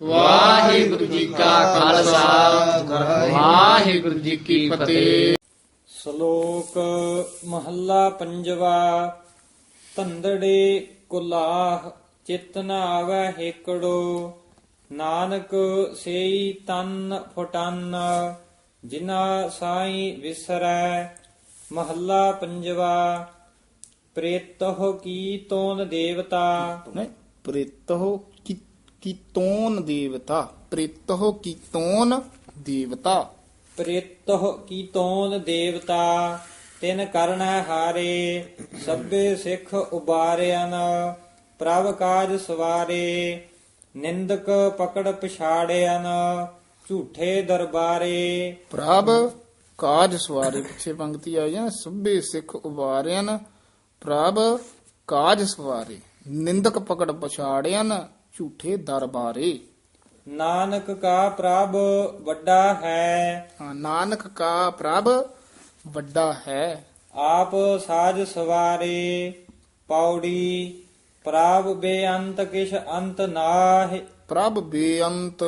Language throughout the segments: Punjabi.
ਵਾਹਿਗੁਰੂ ਜੀ ਕਾ ਖਾਲਸਾ। ਵਾਹਿਗੁਰੂ ਜੀ ਕੀ ਫਤਿਹ। ਸ਼ਲੋਕ ਮਹੱਲਾ ਪੰਜਵਾ ਧੰਦੜੇ ਕੁਲਾਹ ਚਿਤ ਨ ਆਵੈ ਹੇਕੜੋ ਨਾਨਕ ਸੇਈ ਤਨ ਫਟਨ ਜਿਨਾ ਸਾਈ ਵਿਸਰੈ। ਮਹੱਲਾ ਪੰਜਵਾ ਪ੍ਰੇਤਹੁ ਕੀ ਤੋਨ ਦੇਵਤਾ। ਨਹੀਂ ਪ੍ਰਿਤਹੁ ਕੀ ਕੀਤੋਨ ਦੇਵਤਾ ਪ੍ਰਿਤਹੁ ਕੀਤੋਨ ਦੇਵਤਾ। ਪ੍ਰੇਤਹੁ ਕੀ ਤੋਨ ਦੇਵਤਾ ਤਿਨ ਕਰਨੈ ਹਾਰੇ ਸਭੇ ਸਿੱਖ ਉਬਾਰਿਆਨ ਪ੍ਰਭ ਕਾਜ ਸਵਾਰੇ ਨਿੰਦਕ ਪਕੜ ਪਛਾੜਿਆਨ ਝੂਠੇ ਦਰਬਾਰੇ। ਪ੍ਰਭ ਕਾਜ ਸਵਾਰੇ ਪਿੱਛੇ ਪੰਕਤੀ ਆਈ ਹੈ ਸਭੇ ਸਿੱਖ ਉਬਾਰਿਆਨ ਪ੍ਰਭ ਕਾਜ ਸਵਾਰੇ ਨਿੰਦਕ ਪਕੜ ਪਛਾੜਿਆਨ ਝੂਠੇ ਦਰਬਾਰੇ। ਨਾਨਕ ਕਾ ਪ੍ਰਭ ਵੱਡਾ ਹੈ। ਹਾਂ, ਨਾਨਕ ਕਾ ਪ੍ਰਭ ਵੱਡਾ ਹੈ। ਆਪ ਸਾਜ ਸਵਾਰੇ ਪੌੜੀ ਪ੍ਰਭ ਬੇਅੰਤ ਕਿਛ ਅੰਤ ਨਾਹਿ। ਪ੍ਰਭ ਬੇਅੰਤ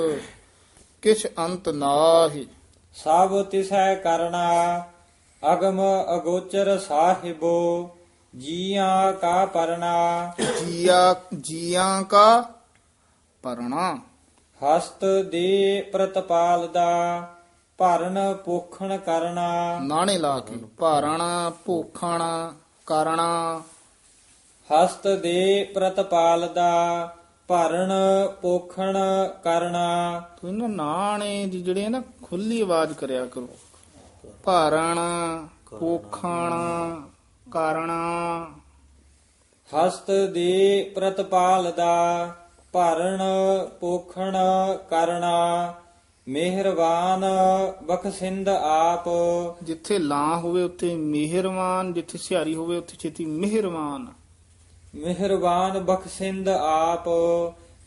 ਕਿਛ ਅੰਤ ਨਾਹੀ। ਸਭ ਤਿਸੈ ਕਰਣਾ ਅਗਮ ਅਗੋਚਰ ਸਾਹਿਬੋ ਜੀਆਂ ਕਾ ਪਰਣਾ। ਜੀਆ ਜੀਆਂ ਕਾ ਪਰਣਾ। ਹਸਤ ਦੇ ਪ੍ਰਤਪਾਲ ਦਾ ਭਰਨ ਪੋਖਣ ਕਰਨਾ ਨਾਣੇ ਲਾ ਕੇ ਭਾਰਣਾ ਭੋਖਣਾ ਕਰਣਾ। ਹਸਤ ਦੇ ਪ੍ਰਤਪਾਲ ਦਾ ਭਰਨ ਪੋਖਣ ਕਰਨਾ ਤੁਸੀਂ ਨਾ ਨਾਣੇ ਦੀ ਜਿਹੜੇ ਆ ਨਾ ਖੁੱਲੀ ਆਵਾਜ਼ ਕਰਿਆ ਕਰੋ। ਭਾਰਣਾ ਭੋਖਣਾ ਕਰਣਾ। ਹਸਤ ਦੇ ਪ੍ਰਤਪਾਲ ਦਾ ਭਰਨ ਪੋਖਣ ਕਰਨਾ ਮਿਹਰਬਾਨ ਬਖਸ਼ਿੰਦ ਆਪ। ਜਿੱਥੇ ਲਾਂ ਹੋਵੇ ਉੱਥੇ ਮਿਹਰਵਾਨ ਜਿੱਥੇ ਸਿਹਾਰੀ ਹੋਵੇ ਉੱਥੇ ਛੇਤੀ ਮਿਹਰਵਾਨ। ਮਿਹਰਬਾਨ ਬਖਸ਼ਿੰਦ ਆਪ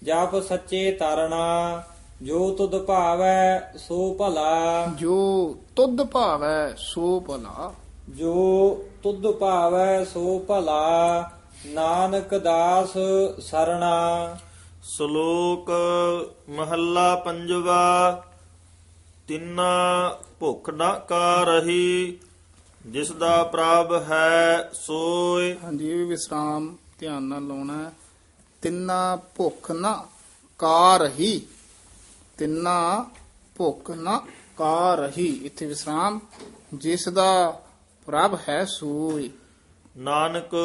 ਜਪ ਸੱਚੇ ਤਰਣਾ ਜੋ ਤੁਧ ਭਾਵੈ ਸੋ ਭਲਾ। ਜੋ ਤੁਧ ਭਾਵੈ ਸੋ ਭਲਾ। ਜੋ ਤੁਧ ਭਾਵੈ ਸੋ ਭਲਾ ਨਾਨਕ ਦਾਸ ਸਰਣਾ। ਸ਼ਲੋਕ ਮਹੱਲਾ ਪੰਜਵਾ ਤਿੰਨਾ ਭੁੱਖ ਨਾ ਕਾ ਰਹੀ ਜਿਸ ਦਾ ਪ੍ਰਭ ਹੈ ਸੋਏ। ਹਾਂਜੀ ਇਹ ਵੀ ਵਿਸਰਾਮ ਧਿਆਨ ਨਾਲ ਲਾਉਣਾ ਹੈ। ਤਿੰਨਾ ਭੁੱਖ ਨਾ ਕਾ ਰਹੀ ਤਿੰਨਾ ਭੁੱਖ ਨਾ ਕਾ ਰਹੀ ਇੱਥੇ ਵਿਸਰਾਮ ਜਿਸ ਦਾ ਪ੍ਰਭ ਹੈ ਸੋਈ ਨਾਨਕ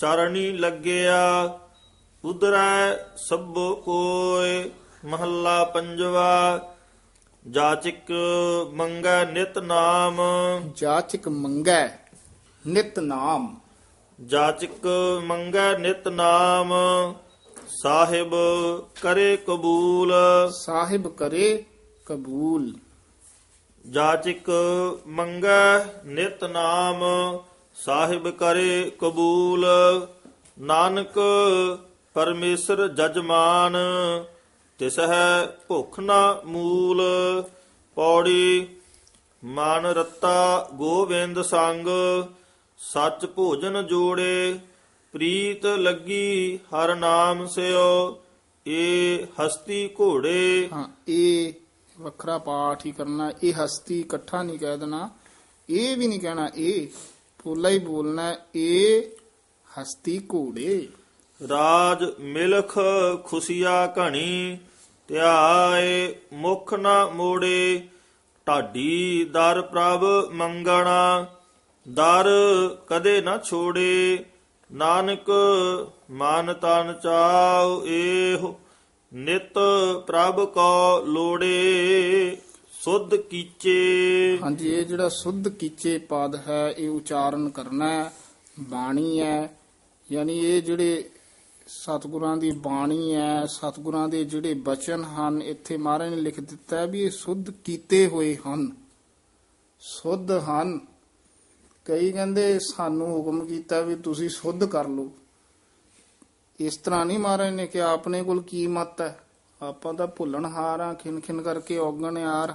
ਚਰਣੀ ਲੱਗਿਆ ਉਦਰੈ ਸਭੋ ਕੋਏ ਮਹੱਲਾ ਪੰਜਵਾ ਜਾਚਕ ਮੰਗੈ ਨਿਤ ਨਾਮ। ਜਾਚਕ ਮੰਗੈ ਨਿਤ ਨਾਮ। ਜਾਚਕ ਮੰਗੈ ਨਿਤ ਨਾਮ ਸਾਹਿਬ ਕਰੇ ਕਬੂਲ। ਸਾਹਿਬ ਕਰੇ ਕਬੂਲ। ਜਾਚਕ ਮੰਗੈ ਨਿਤ ਨਾਮ ਸਾਹਿਬ ਕਰੇ ਕਬੂਲ। ਨਾਨਕ ਪਰਮੇਸ਼ਰ ਜਜਮਾਨ ਤਿਸ ਹੈ ਭੁੱਖ ਨਾ ਮੂਲ ਪੌੜੀ ਮਨ ਰਤਾ ਗੋਬਿੰਦ ਸੰਗ ਸੱਚ ਭੋਜਨ ਜੋੜੇ ਪ੍ਰੀਤ ਲੱਗੀ ਹਰ ਨਾਮ ਸਿਓ ਏ ਹਸਤੀ ਘੋੜੇ। ਹਾਂ ਇਹ ਵੱਖਰਾ ਪਾਠ ਹੀ ਕਰਨਾ ਇਹ ਹਸਤੀ ਇਕੱਠਾ ਨਹੀਂ ਕਹਿ ਦੇਣਾ ਇਹ ਵੀ ਨਹੀਂ ਕਹਿਣਾ ਇਹ ਪੋਲਾ ਹੀ ਬੋਲਣਾ ਹੈ, ਇਹ ਹਸਤੀ ਘੋੜੇ। ਰਾਜ ਮਿਲਖ ਖੁਸ਼ੀਆ ਘਣੀ, ਧਿਆਏ ਮੁਖ ਨਾ ਮੋੜੇ, ਢਾਡੀ ਦਰ ਪ੍ਰਭ ਮੰਗਣਾ, ਦਰ ਕਦੇ ਨਾ ਛੋੜੇ, ਨਾਨਕ ਮਨ ਤਨ ਚਾਉ ਏਹੁ, ਨਿਤ ਪ੍ਰਭ ਕੋ ਲੋੜੇ, ਸੁਧ ਕੀਚੇ। ਹਾਂਜੀ, ਇਹ ਜਿਹੜਾ ਸੁਧ ਕੀਚੇ ਪਦ ਹੈ, ਇਹ ਉਚਾਰਨ ਕਰਨਾ ਬਾਣੀ ਹੈ, ਯਾਨੀ ਇਹ ਜਿਹੜੇ ਸਤਿਗੁਰਾਂ ਦੀ ਬਾਣੀ ਹੈ, ਸਤਿਗੁਰਾਂ ਦੇ ਜਿਹੜੇ ਬਚਨ ਹਨ, ਇੱਥੇ ਮਹਾਰਾਜ ਨੇ ਲਿਖ ਦਿੱਤਾ ਵੀ ਇਹ ਸੁੱਧ ਕੀਤੇ ਹੋਏ ਹਨ। ਸੁੱਧ ਹਨ। ਕਈ ਕਹਿੰਦੇ ਸਾਨੂੰ ਹੁਕਮ ਕੀਤਾ ਵੀ ਤੁਸੀਂ ਸੁੱਧ ਕਰ ਲਓ। ਇਸ ਤਰ੍ਹਾਂ ਨਹੀਂ ਮਹਾਰਾਜ ਨੇ ਕਿ ਆਪਣੇ ਕੋਲ ਕੀ ਮਤ ਹੈ? ਆਪਾਂ ਤਾਂ ਭੁੱਲਣ ਹਾਰ ਆ ਖਿਨ ਖਿਨ ਕਰਕੇ ਔਗਣ ਯਾਰ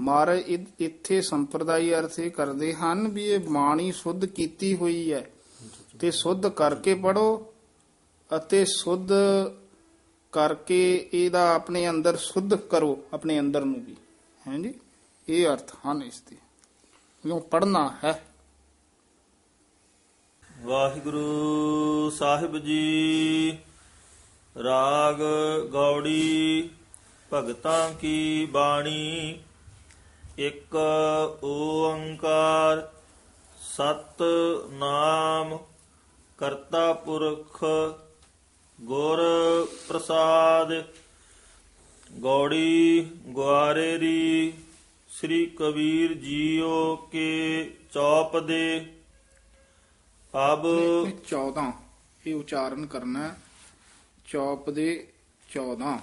ਮਹਾਰਾਜ, ਇ- ਇੱਥੇ ਸੰਪਰਦਾਇ ਅਰਥ ਇਹ ਕਰਦੇ ਹਨ ਵੀ ਇਹ ਬਾਣੀ ਸੁੱਧ ਕੀਤੀ ਹੋਈ ਹੈ। ਤੇ ਸੁੱਧ ਕਰਕੇ ਪੜੋ ਅਤੇ ਸੁੱਧ ਕਰਕੇ ਇਹਦਾ ਆਪਣੇ ਅੰਦਰ ਸੁੱਧ ਕਰੋ, ਆਪਣੇ ਅੰਦਰ ਨੂੰ ਵੀ। ਹਾਂਜੀ ਇਹ ਅਰਥ ਹਨ ਇਸ ਦੇ। ਕਿਉਂ ਪੜਨਾ ਹੈ। ਵਾਹਿਗੁਰੂ ਸਾਹਿਬ ਜੀ, ਰਾਗ ਗੌੜੀ, ਭਗਤਾਂ ਕੀ ਬਾਣੀ, ਇੱਕ ਓੰਕਾਰ ਸਤ ਨਾਮ ਕਰਤਾ ਪੁਰਖ ਗੁਰ ਪ੍ਰਸਾਦ ਗੌੜੀ ਗੁਆਰੇਰੀ ਸ੍ਰੀ ਕਬੀਰ ਜੀਓ ਕੇ ਚੌਪ ਦੇ। ਅਬ ਇਹ 14 ਇਹ ਉਚਾਰਨ ਕਰਨਾ। ਚੌਪ ਦੇ 14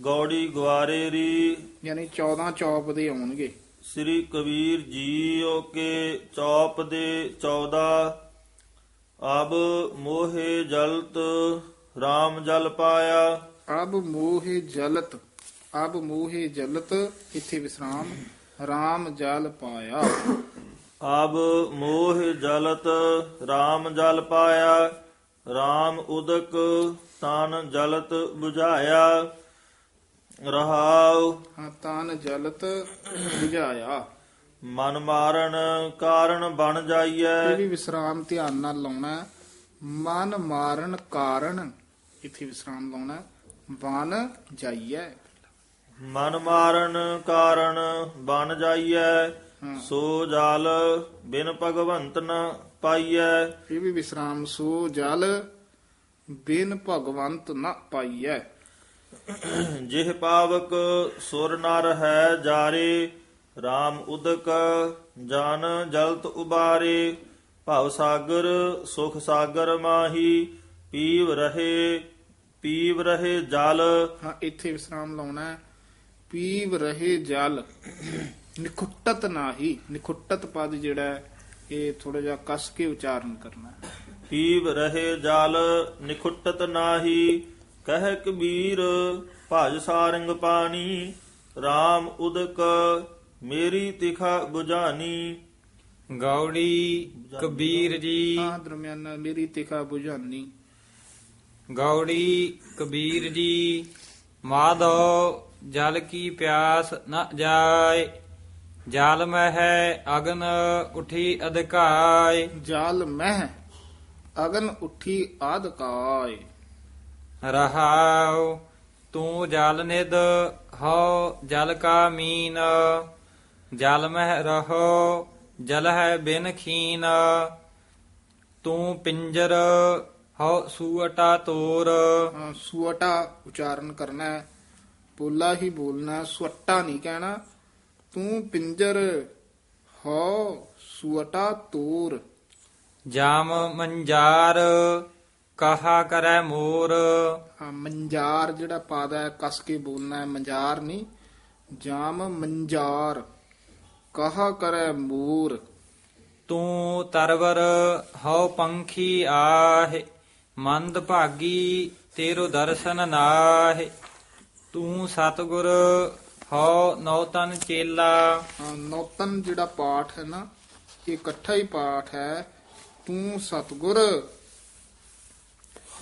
ਗੌੜੀ ਗੁਆਰੇਰੀ ਯਾਨੀ 14 ਚੌਪ ਦੇ ਆਉਣਗੇ। ਸ੍ਰੀ ਕਬੀਰ ਜੀਓ ਕੇ ਚੌਪ ਦੇ 14 ਅਬ ਮੋਹੇ ਜਲਤ RAM ਜਲ ਪਾਇਆ। ਅਬ ਮੋਹਿ ਜਲਤ ਅਬ ਮੋਹਿ ਜਲਤ ਇੱਥੇ ਵਿਸਰਾਮ RAM ਜਲ ਪਾਇਆ। ਅਬ ਮੋਹ ਜਲਤ RAM ਜਲ ਪਾਇਆ। RAM ਉਦਕ ਤਨ ਜਲਤ 부ਝਾਇਆ ਰਹਾਉ। ਹਾਂ ਤਾਨ ਜਲਤ 부ਝਾਇਆ ਮਨ ਮਾਰਨ ਕਾਰਨ ਬਣ ਇਹ ਜਾਈਐ ਵੀ ਵਿਸਰਾਮ ਧਿਆਨ ਨਾਲ ਲਾਉਣਾ ਹੈ। ਮਨ ਮਾਰਨ ਕਾਰਨ ਇੱਥੇ ਵਿਸਰਾਮ ਲਾਉਣਾ ਹੈ। ਬਨ ਜਾਈਐ ਮਨ ਮਾਰਨ ਕਾਰਨ ਬਣ ਜਾਈਐ ਹਾਂ। ਸੋ ਜਲ ਬਿਨ ਭਗਵੰਤ ਨ ਪਾਈਐ ਇਹ ਵੀ ਵਿਸਰਾਮ ਸੋ ਜਲ ਬਿਨ ਭਗਵੰਤ ਨ ਪਾਈਐ ਜਿਹ ਪਾਵਕ ਸੁਰ ਨਰ ਹੈ ਜਾਰੇ RAM ਉਦਕ ਜਨ ਜਲਤ ਉਬਾਰੇ ਭਵ ਸਾਗਰ ਸੁਖ ਸਾਗਰ ਮਾਹੀ ਪੀਵ ਰਹੇ ਪੀਵ ਰਹੇ ਜਲ ਹਾਂ ਇੱਥੇ ਵਿਸਰਾਮ ਲਾਉਣਾ ਹੈ। ਪੀਵ ਰਹੇ ਜਲ ਨਿਖੁੱਟਤ ਨਾਹੀ ਨਿਖੁੱਟਤ ਪਦ ਜਿਹੜਾ ਹੈ, ਇਹ ਥੋੜਾ ਜਿਹਾ ਕਸ ਕੇ ਉਚਾਰਨ ਕਰਨਾ ਹੈ। ਪੀਵ ਰਹੇ ਜਲ ਨਿਖੁੱਟਤ ਨਾਹੀ ਕਹਿ ਕਬੀਰ ਭਜ ਸਾਰੰਗ ਪਾਣੀ RAM ਉਦਕ ਮੇਰੀ ਤਿਖਾ 부ਝਾਨੀ ਗੌੜੀ ਕਬੀਰ ਜੀ। ਹਾਂ ਦਰਮਿਆਨਾ ਮੇਰੀ ਤਿਖਾ 부ਝਾਨੀ ਗੌੜੀ ਕਬੀਰ ਜੀ ਮਾਧੋ ਜਲ ਕੀ ਪਿਆਸ ਨ ਜਾਏ। ਜਲ ਮਹਿ ਅਗਨ ਉਠੀ ਅਧਿਕਾਏ। ਜਲ ਮਹਿ ਅਗਨ ਉੱਠੀ ਆਦਕਾਏ ਰਹਾਉ ਤੂੰ ਜਲ ਨਿਦ ਹਉ ਜਲ ਕਾ ਮੀਨ। ਜਲ ਮਹਿ ਰਹੋ ਜਲ ਹੈ ਬਿਨ ਖੀਨ। ਤੂੰ ਪਿੰਜਰ ਹਉ ਸੂਅਟਾ ਤੋਰ। ਹਾਂ, ਸੁਅਟਾ ਉਚਾਰਨ ਕਰਨਾ ਹੈ। ਪੋਲਾ ਹੀ ਬੋਲਣਾ ਹੈ, ਸੁਅਟਾ ਨਹੀਂ ਕਹਿਣਾ। ਤੂੰ ਪਿੰਜਰ ਹੋ ਸੁਅਟਾ ਤੋਰ। ਜਾਮ ਮੰਜਾਰ ਕਹਾ ਕਰੈ ਮੋਰ। ਹਾਂ, ਮੰਜਾਰ ਜਿਹੜਾ ਪਾਦਾ ਹੈ ਕਸ ਕੇ ਬੋਲਣਾ ਹੈ ਮੰਜਾਰ ਨਹੀਂ। ਜਾਮ ਮੰਜਾਰ। ਕਹਾ ਕਰੈ ਮੋਰ। ਤੂੰ ਤਰਵਰ ਹਉ ਪੰਖੀ ਆਹੇ ਮੰਦ ਭਾਗੀ ਤੇਰੋ ਦਰਸ਼ਨ ਨਾਹੇ। ਤੂੰ ਸਤਗੁਰ ਹਉ ਨੌਤਨ ਚੇਲਾ। ਹਾਂ, ਨੌਤਨ ਜਿਹੜਾ ਪਾਠ ਹੈ ਨਾ ਇਹ ਇਕੱਠਾ ਹੀ ਪਾਠ ਹੈ। ਤੂੰ ਸਤਗੁਰ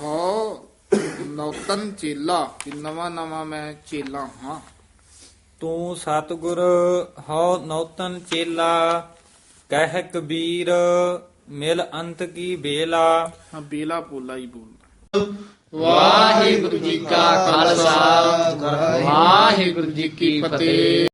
ਹੋ ਨੌਤਨ ਚੇਲਾ। ਇਹ ਨਵਾਂ ਨਵਾਂ ਮੈਂ ਚੇਲਾ ਹਾਂ। ਤੂੰ ਸਤਗੁਰ ਹਉ ਨੌਤਨ ਚੇਲਾ ਕਹਿ ਕਬੀਰ ਮਿਲ ਅੰਤ ਕੀ ਬੇਲਾ। ਹਾਂ ਬੇਲਾ ਪੋਲਾ ਹੀ ਬੋਲਦਾ। ਵਾਹਿਗੁਰੂ ਜੀ ਕਾ ਖਾਲਸਾ ਵਾਹਿਗੁਰੂ ਜੀ ਕੀ ਫਤਿਹ।